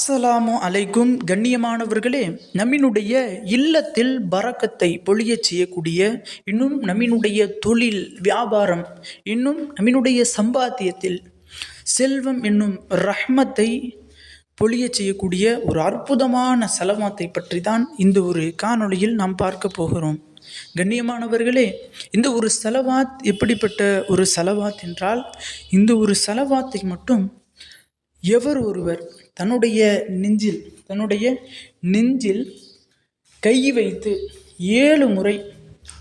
அஸ்ஸலாமு அலைக்கும். கண்ணியமானவர்களே நம்மினுடைய இல்லத்தில் பறக்கத்தை பொழியச் செய்யக்கூடிய இன்னும் நம்மினுடைய தொழில் வியாபாரம் இன்னும் நம்மினுடைய சம்பாத்தியத்தில் செல்வம் என்னும் ரஹ்மத்தை பொழியச் செய்யக்கூடிய ஒரு அற்புதமான செலவாத்தை பற்றி தான் இந்த ஒரு காணொளியில் நாம் பார்க்க போகிறோம். கண்ணியமானவர்களே இந்த ஒரு செலவாத் எப்படிப்பட்ட ஒரு செலவாத் என்றால் இந்த ஒரு செலவாத்தை மட்டும் எவர் ஒருவர் தன்னுடைய நெஞ்சில் தன்னுடைய நெஞ்சில் கை வைத்து ஏழு முறை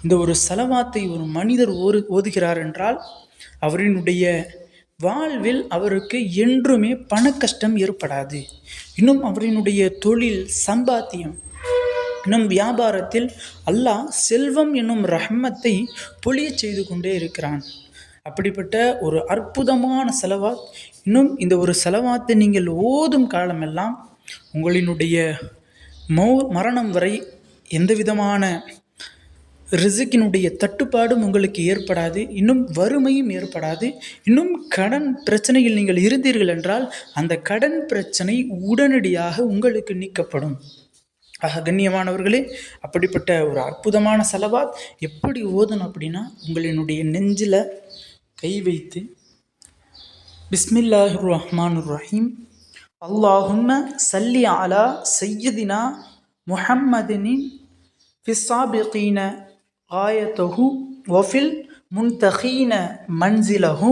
இந்த ஒரு செலவாத்தை ஒரு மனிதர் ஓரு ஓதுகிறார் என்றால் அவரினுடைய வாழ்வில் அவருக்கு என்றுமே பண கஷ்டம் ஏற்படாது. இன்னும் அவரினுடைய தொழில் சம்பாத்தியம் இன்னும் வியாபாரத்தில் அல்லாஹ் செல்வம் என்னும் ரஹ்மத்தை பொழியச் செய்து கொண்டே இருக்கிறான். அப்படிப்பட்ட ஒரு அற்புதமான செலவாத் இன்னும் இந்த ஒரு செலவாத்தை நீங்கள் ஓதும் காலமெல்லாம் உங்களினுடைய மௌ மரணம் வரை எந்த விதமான ரிசுக்கினுடைய தட்டுப்பாடும் உங்களுக்கு ஏற்படாது இன்னும் வறுமையும் ஏற்படாது இன்னும் கடன் பிரச்சனையில் நீங்கள் இருந்தீர்கள் என்றால் அந்த கடன் பிரச்சனை உடனடியாக உங்களுக்கு நீக்கப்படும். ஆக கண்ணியமானவர்களே அப்படிப்பட்ட ஒரு அற்புதமான செலவாத் எப்படி ஓதணும் அப்படின்னா உங்களினுடைய நெஞ்சில் கை வைத்து பிஸ்மில்லாஹிர் ரஹ்மான் ரஹீம் அல்லாஹும்ம சல்லி அலா சையதினா முஹம்மதினின் ஃபிசாபிகீன ஆயத்தஹு வஃபில் முன்தகீன மன்சிலஹு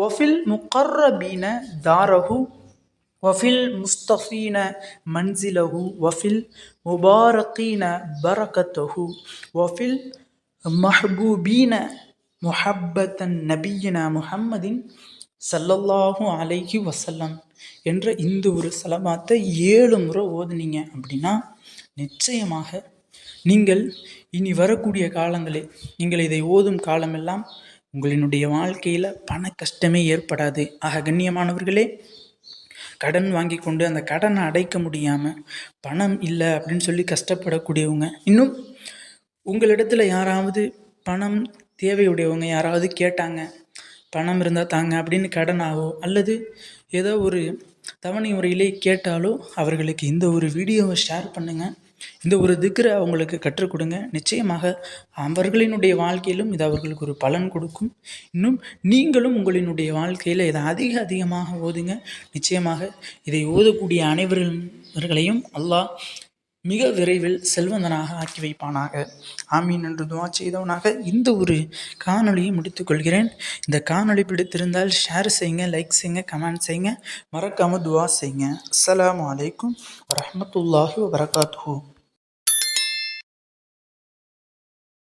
வஃபில் முக்கர்ரபீன தாரஹு வஃபில் முஸ்தஃபீன மன்சிலஹு வஃபில் முபாரகீன பரகத்தஹு வஃபில் மஹ்பூபீன முஹப்பத்தன் நபியின முஹம்மதின் சல்லல்லாஹு அலைஹி வசல்லம் என்ற இந்த ஒரு சலமாத்தை ஏழு முறை ஓதுனீங்க அப்படின்னா நிச்சயமாக நீங்கள் இனி வரக்கூடிய காலங்களில் நீங்கள் இதை ஓதும் காலமெல்லாம் உங்களினுடைய வாழ்க்கையில் பண கஷ்டமே ஏற்படாது. ஆக கண்ணியமானவர்களே கடன் வாங்கி கொண்டு அந்த கடனை அடைக்க முடியாமல் பணம் இல்லை அப்படின்னு சொல்லி கஷ்டப்படக்கூடியவங்க இன்னும் உங்களிடத்தில் யாராவது பணம் தேவையுடையவங்க யாராவது கேட்டாங்க பணம் இருந்தால் தாங்க அப்படின்னு கடனாகவோ அல்லது ஏதோ ஒரு தவணை முறையிலே கேட்டாலோ அவர்களுக்கு இந்த ஒரு வீடியோவை ஷேர் பண்ணுங்கள் இந்த ஒரு திக்கரை அவங்களுக்கு கற்றுக் கொடுங்க. நிச்சயமாக அவர்களினுடைய வாழ்க்கையிலும் இது அவர்களுக்கு ஒரு பலன் கொடுக்கும். இன்னும் நீங்களும் உங்களினுடைய வாழ்க்கையில் இதை அதிக அதிகமாக ஓதுங்க. நிச்சயமாக இதை ஓதக்கூடிய அனைவர்களையும் அல்லாஹ் மிக விரைவில் செல்வந்தனாக ஆக்கி வைப்பானாக. ஆமீன் என்று துவா செய்தவனாக இந்த ஒரு காணொலியை முடித்துக்கொள்கிறேன் இந்த காணொலி பிடித்திருந்தால் ஷேர் செய்யுங்க லைக் செய்யுங்க கமெண்ட் செய்யுங்க. மறக்காமல் துவா செய்யுங்க. அஸ்லாம் வலைக்கம் வரமத்துல்லாஹி வரகாத்து